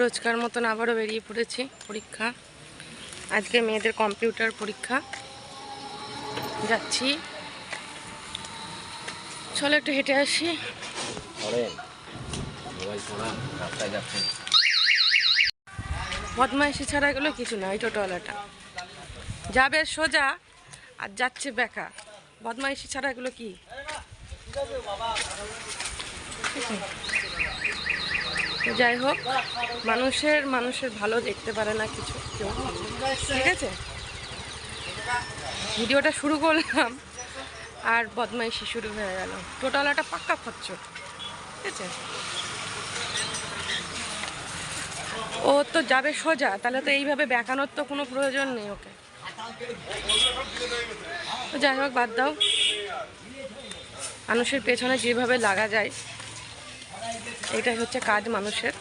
রোজকার মতন আবারও বেরিয়ে পড়েছি পরীক্ষা। আজকে মেয়েদের কম্পিউটার পরীক্ষা। যাচ্ছি। চলো একটু হেঁটে আসি। বদমাইশি ছাড়া এগুলো কিছু না এই টোটোওয়ালাটা যাবে সোজা আর যাচ্ছে বেকা। বদমাইশি ছাড়া এগুলো কি? তো যাই হোক, মানুষের মানুষের ভালো দেখতে পারে না কিছু কেউ। ঠিক আছে? ভিডিওটা শুরু করলাম, আর বদমাইশি শুরু হয়ে গেল। টোটাল একটা পাক্কা খরচ। ঠিক আছে? ও তো যাবে সোজা, তাহলে তো এইভাবে বেঁকানোর তো কোনো প্রয়োজন নেই ওকে। যাই হোক, বাদ দাও। মানুষের পেছনে যেভাবে লাগা যায় এটাই হচ্ছে কাজ মানুষের।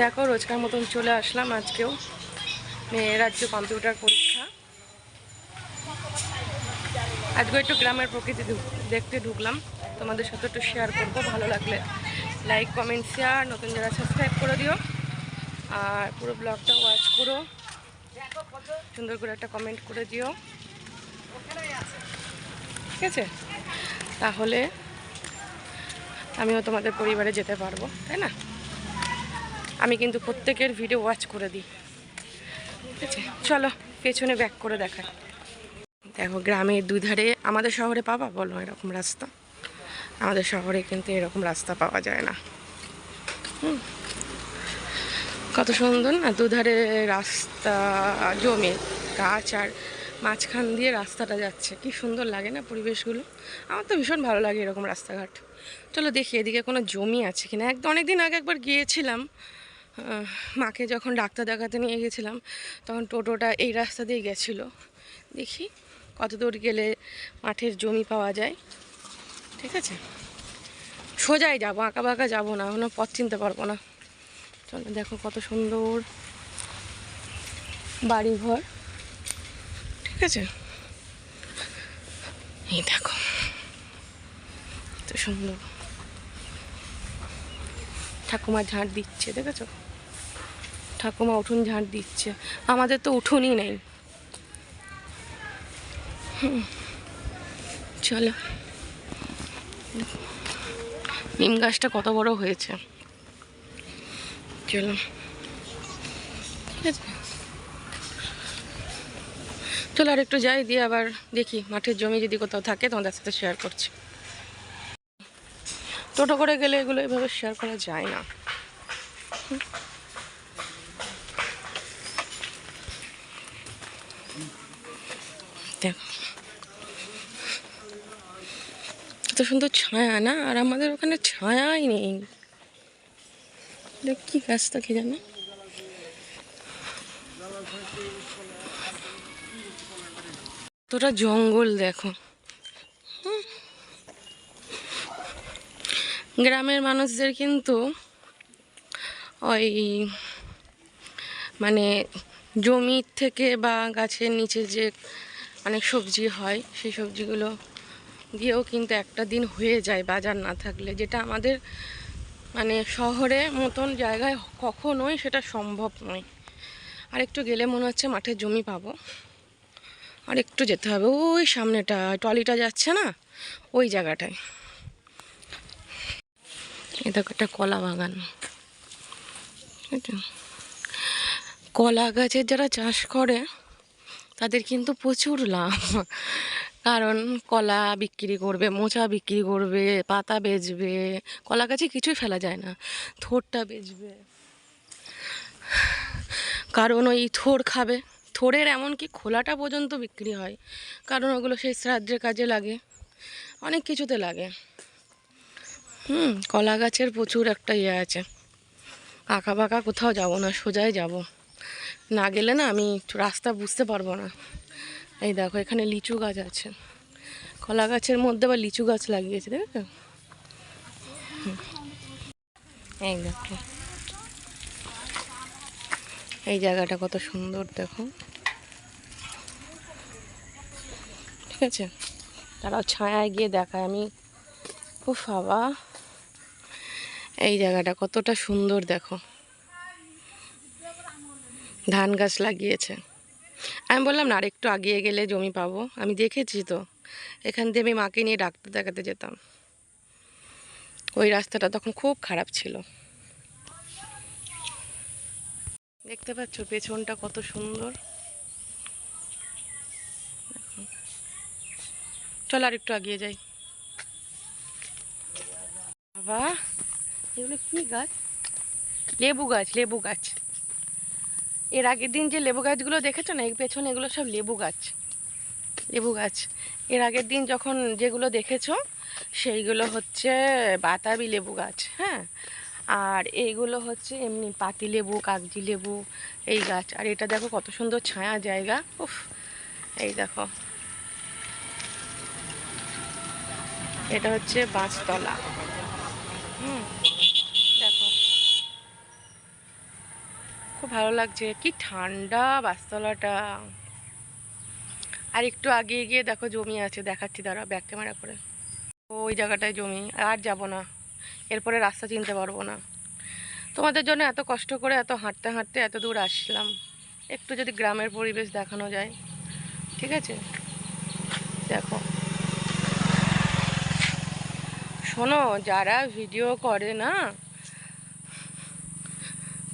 দেখো, রোজকার মতন চলে আসলাম আজকেও। মেয়ের রাজ্য কম্পিউটার পরীক্ষা। আজকে একটু গ্রামের প্রকৃতি দেখতে ঢুকলাম। তোমাদের সাথে একটু শেয়ার করব, ভালো লাগলে লাইক কমেন্ট শেয়ার নতুন যারা সাবস্ক্রাইব করে দিও। আর পুরো ব্লগটা ওয়াচ করো। সুন্দর করে একটা কমেন্ট করে দিও। ঠিক আছে? তাহলে আমিও তোমাদের পরিবারে যেতে পারব, তাই না? আমি কিন্তু প্রত্যেকের ভিডিও ওয়াচ করে দিই। ঠিক আছে? চলো, পেছনে ব্যাক করে দেখাই। দেখো, গ্রামের দুধারে আমাদের শহরে পাবা? বলো, এরকম রাস্তা। আমাদের শহরে কিন্তু এরকম রাস্তা পাওয়া যায় না। কত সুন্দর না, দুধারে রাস্তা, জমে, গাছ আর মাঝখান দিয়ে রাস্তাটা যাচ্ছে। কি সুন্দর লাগে না পরিবেশগুলো? আমার তো ভীষণ ভালো লাগে এরকম রাস্তাঘাট। চলো দেখি, এদিকে কোনো জমি আছে কিনা। একদম অনেক দিন আগে একবার গিয়েছিলাম মাকে যখন ডাক্তার দেখাতে নিয়ে গেছিলাম, তখন টোটোটা এই রাস্তা দিয়ে গেছিল। দেখি কত দূর গেলে মাঠের জমি পাওয়া যায়। ঠিক আছে? সোজাই যাব, আঁকা বাঁকা যাব না, কোনো পথ চিনতে পারব না। চলো দেখো কত সুন্দর বাড়ি ঘর ঠিক আছে? এই দেখো। সুন্দর। ঠাকুমা ঝাঁট দিচ্ছে, দেখেছ? ঠাকুমা উঠোন ঝাঁট দিচ্ছে। আমাদের তো উঠোনই নেই। চলো। নিম গাছটা কত বড় হয়েছে? চলো। ঠিক আছে। চলো আর একটু যাই, দিয়ে আবার দেখি মাঠের জমি যদি কোথাও থাকে তোমাদের সাথে শেয়ার করছি। টোটো করে গেলে এগুলো এভাবে শেয়ার করা যায় না। দেখো। কত সুন্দর ছায়া না? আর আমাদের ওখানে ছায়াই নেই। এটা কি গাছটা থাকে জানে? তোরা জঙ্গল দেখো। গ্রামের মানুষদের কিন্তু ওই মানে জমির থেকে বা গাছের নিচে যে অনেক সবজি হয়, সেই সবজিগুলো দিয়েও কিন্তু একটা দিন হয়ে যায় বাজার না থাকলে। যেটা আমাদের মানে শহরে মতন জায়গায় কখনোই সেটা সম্ভব নয়। আর একটু গেলে মনে হচ্ছে মাঠে জমি পাবো। আর একটু যেতে হবে। ওই সামনেটা টলিটা যাচ্ছে না? ওই জায়গাটায়। এটা একটা কলা বাগান? কলা গাছের যারা চাষ করে, তাদের কিন্তু প্রচুর লাভ। কারণ কলা বিক্রি করবে, মোচা বিক্রি করবে, পাতা বেচবে, কলা গাছে কিছুই ফেলা যায় না, থোরটা বেচবে। কারণ ওই থোর খাবে। থোরের এমনকি খোলাটা পর্যন্ত বিক্রি হয়, কারণ ওগুলো সেই শ্রাদ্ধের কাজে লাগে, অনেক কিছুতে লাগে। হুম কলা গাছের প্রচুর একটা ইয়ে আছে। আঁকা বাঁকা কোথাও যাব না, সোজাই যাব। না গেলে না আমি রাস্তা বুঝতে পারব না। এই দেখো, এখানে লিচু গাছ আছে। কলা গাছের মধ্যে আবার লিচু গাছ লাগিয়েছে দেখো এই দেখো। এই জায়গাটা কত সুন্দর, দেখো। ঠিক আছে? তারাও ছায়ায় গিয়ে দেখায়, আমি ও বাবা। এই জায়গাটা কতটা সুন্দর, দেখো। ধান গাছ লাগিয়েছে। আমি বললাম, না, আর একটু আগিয়ে গেলে জমি পাবো। আমি দেখেছি তো। এখান দিয়ে আমি মাকে নিয়ে ডাক্তার দেখাতে যেতাম। ওই রাস্তাটা তখন খুব খারাপ ছিল। দেখতে পাচ্ছ, পেছনটা কত সুন্দর। চল, আর একটু আগিয়ে যাই। বাবা এগুলো কি গাছ? লেবু গাছ লেবু গাছ। এর আগের দিন যে লেবু গাছগুলো দেখেছ না, এর পেছনে এগুলো সব লেবু গাছ। লেবু গাছ। এর আগের দিন যখন যেগুলো দেখেছ, সেইগুলো হচ্ছে বাতাবি লেবু গাছ হ্যাঁ? আর এইগুলো হচ্ছে এমনি পাতি লেবু, কাগজি লেবু, এই গাছ। আর এটা দেখো কত সুন্দর ছায়া জায়গা, উফ! এই দেখো। এটা হচ্ছে বাঁশতলা। হুম দেখো খুব ভালো লাগছে। কি ঠান্ডা বাসতলাটা। আর একটু আগে গিয়ে দেখো জমি আছে, দেখাচ্ছি দাঁড়া ব্যাক ক্যামেরা করে। ওই জায়গাটায় জমি, আর যাব না। এরপরে রাস্তা চিনতে পারব না। তোমাদের জন্য এত কষ্ট করে এত হাঁটতে হাঁটতে এত দূর আসলাম। একটু যদি গ্রামের পরিবেশ দেখানো যায়। ঠিক আছে? দেখো। শোনো, যারা ভিডিও করে না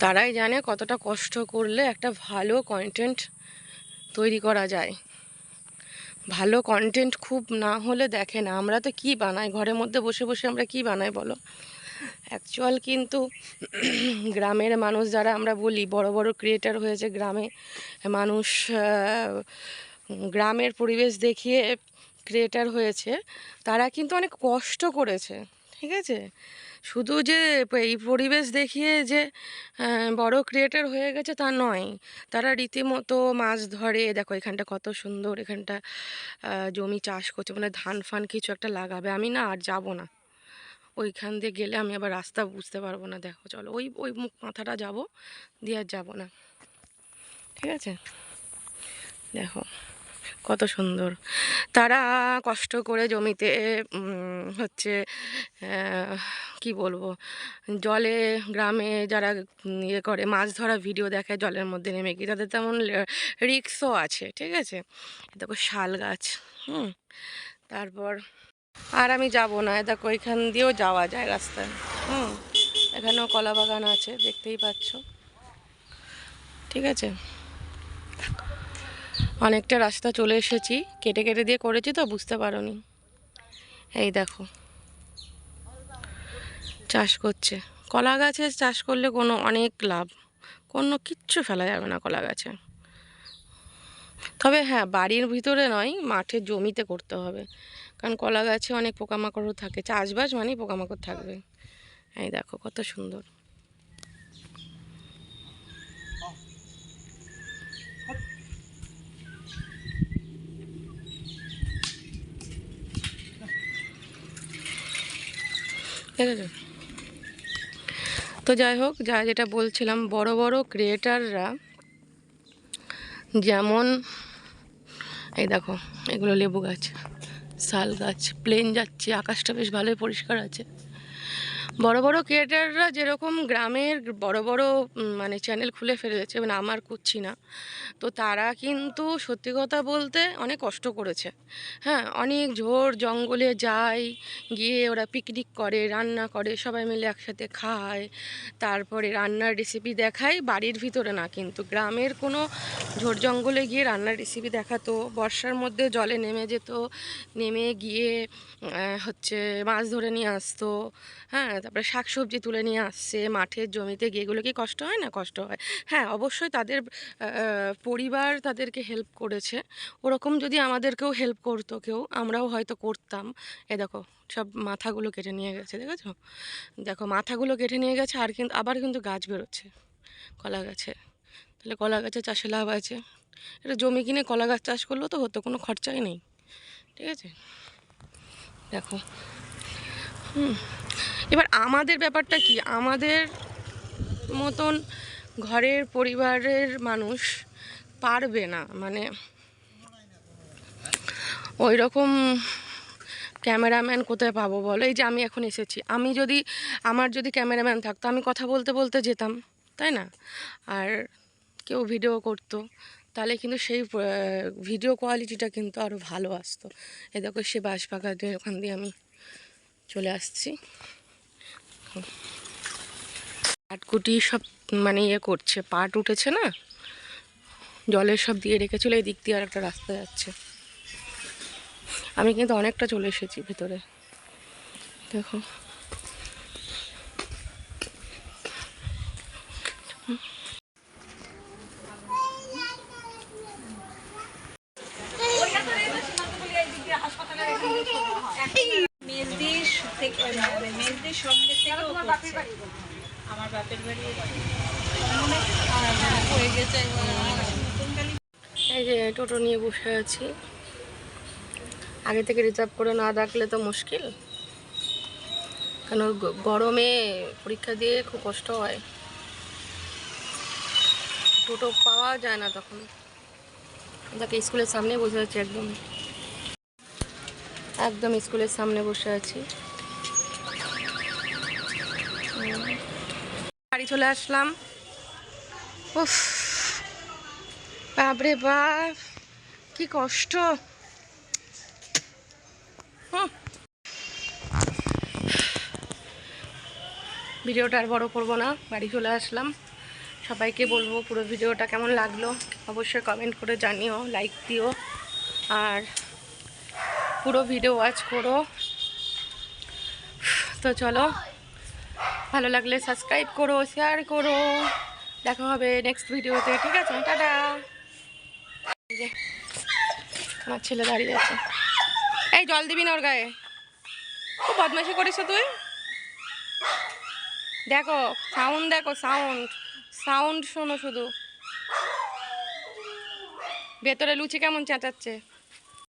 তারাই জানে কতটা কষ্ট করলে একটা ভালো কন্টেন্ট তৈরি করা যায়। ভালো কন্টেন্ট খুব না হলে দেখে না। আমরা তো কি বানাই? ঘরের মধ্যে বসে বসে আমরা কি বানাই বলো? অ্যাকচুয়াল কিন্তু গ্রামের মানুষ যারা আমরা বলি, বড় বড় ক্রিয়েটার হয়েছে গ্রামে। মানুষ গ্রামের পরিবেশ দেখিয়ে ক্রিয়েটার হয়েছে। তারা কিন্তু অনেক কষ্ট করেছে। ঠিক আছে? শুধু যে এই পরিবেশ দেখিয়ে যে বড় ক্রিয়েটার হয়ে গেছে তা নয়। তারা রীতিমতো মাছ ধরে, দেখো এখানটা কত সুন্দর, এখানটা জমি চাষ করছে মানে ধান ফান কিছু একটা লাগাবে। আমি না আর যাব না। ওইখান দিয়ে গেলে আমি আবার রাস্তা বুঝতে পারব না। দেখো চলো, ওই ওই মুখ মাথাটা যাব, দিয়ে আর যাব না। ঠিক আছে? দেখো। কত সুন্দর। তারা কষ্ট করে জমিতে হচ্ছে কি বলব, জলে গ্রামে যারা ইয়ে করে, মাছ ধরা ভিডিও দেখে জলের মধ্যে নেমে গিয়ে, তাদের তেমন রিক্সও আছে, ঠিক আছে? দেখো শাল গাছ, হুম? তারপর, আর আমি যাব না দেখো এখান দিয়েও যাওয়া যায় রাস্তায়, হুম? এখানেও কলা বাগান আছে, দেখতেই পাচ্ছ। ঠিক আছে? অনেকটা রাস্তা চলে এসেছি। কেটে কেটে দিয়ে করেছি তো, বুঝতে পারোনি। এই দেখো। চাষ করছে। কলা গাছে চাষ করলে কোনো অনেক লাভ। কোনো কিচ্ছু ফেলা যাবে না কলা গাছে। তবে হ্যাঁ বাড়ির ভিতরে নয়, মাঠের জমিতে করতে হবে। কারণ কলা গাছে অনেক পোকামাকড়ও থাকে। চাষবাস মানেই পোকামাকড় থাকবে। এই দেখো, কত সুন্দর। তো যাই হোক, যা যেটা বলছিলাম, বড় বড় ক্রিয়েটাররা যেমন, এই দেখো, এগুলো লেবু গাছ, শাল গাছ প্লেন যাচ্ছে, আকাশটা বেশ ভালোই পরিষ্কার আছে। বড় বড় ক্রিয়েটাররা যেরকম গ্রামের বড় বড় মানে চ্যানেল খুলে ফেলেছে মানে আমার করছি না। তো তারা কিন্তু সত্যি কথা বলতে অনেক কষ্ট করেছে। হ্যাঁ অনেক ঝোর জঙ্গলে যায়, গিয়ে ওরা পিকনিক করে, রান্না করে, সবাই মিলে একসাথে খায়। তারপরে রান্নার রেসিপি দেখায়, বাড়ির ভিতরে না, কিন্তু গ্রামের কোনো ঝোর জঙ্গলে গিয়ে রান্নার রেসিপি দেখাতো। বর্ষার মধ্যে জলে নেমে যেত, নেমে গিয়ে হচ্ছে মাছ ধরে নিয়ে আসতো। হ্যাঁ তারপরে শাকসবজি তুলে নিয়ে আসছে, মাঠের জমিতে গিয়ে এগুলো কি কষ্ট হয় না কষ্ট হয়? হ্যাঁ অবশ্যই তাদের পরিবার তাদেরকে হেল্প করেছে। ওরকম যদি আমাদেরকেও হেল্প করতো কেউ, আমরাও হয়তো করতাম। এ দেখো, সব মাথাগুলো কেটে নিয়ে গেছে, দেখেছ? দেখো, মাথাগুলো কেটে নিয়ে গেছে, আর কিন্তু আবার কিন্তু গাছ বেরোচ্ছে, কলা গাছে। তাহলে কলা গাছে চাষে লাভ আছে। এটা জমি কিনে কলা গাছ চাষ করলেও তো হতো, কোনো খরচাই নেই। ঠিক আছে? দেখো। হুম। এবার আমাদের ব্যাপারটা কি? আমাদের মতন ঘরের পরিবারের মানুষ পারবে না মানে ওই রকম ক্যামেরাম্যান কোথায় পাবো বলো? এই যে আমি এখন এসেছি। আমি যদি, আমার যদি ক্যামেরাম্যান থাকতো, আমি কথা বলতে বলতে যেতাম, তাই না? আর কেউ ভিডিও করতো, তাহলে কিন্তু সেই ভিডিও কোয়ালিটিটা কিন্তু আরও ভালো আসতো। এ দেখো, সে দিয়ে ওখান দিয়ে আমি চলে আসছি। পাটকুটি সব মানে ইয়ে করছে, পাট উঠেছে না? জলের সব দিয়ে রেখেছিল, এই দিক দিয়ে আর একটা রাস্তা যাচ্ছে। আমি কিন্তু অনেকটা চলে এসেছি ভেতরে। দেখো। মেজদির সঙ্গে। আমার বাপের বাড়ি হয়ে গেছে নতুন কালী এই যে টোটো নিয়ে বসে আছি। আগে থেকে রিজার্ভ করে না ডাকলে তো মুশকিল। কেন গ- গরমে পরীক্ষা দিয়ে খুব কষ্ট হয়। টোটো পাওয়া যায় না তখন। তাকে স্কুলের সামনে বসে আছি একদম। একদম স্কুলের সামনে বসে আছি। বাড়ি চলে আসলাম। উফ, বাপরে বাপ, কি কষ্ট। ভিডিওটা আর বড় করব না, বাড়ি চলে আসলাম। সবাইকে বলব পুরো ভিডিওটা কেমন লাগল, অবশ্যই কমেন্ট করে জানিও লাইক দিও। আর পুরো ভিডিও ওয়াচ করো। তো চলো ভালো লাগলে সাবস্ক্রাইব করো শেয়ার করো। দেখা হবে নেক্সট ভিডিওতে ঠিক আছে? টাটা। আমার ছেলে দাঁড়িয়ে আছে। এই জল দিবি না ওর গায়ে। খুব বদমাশি করিস তুই। দেখো সাউন্ড দেখো সাউন্ড সাউন্ড শোনো শুধু। ভেতরে লুচি কেমন চেঁচাচ্ছে?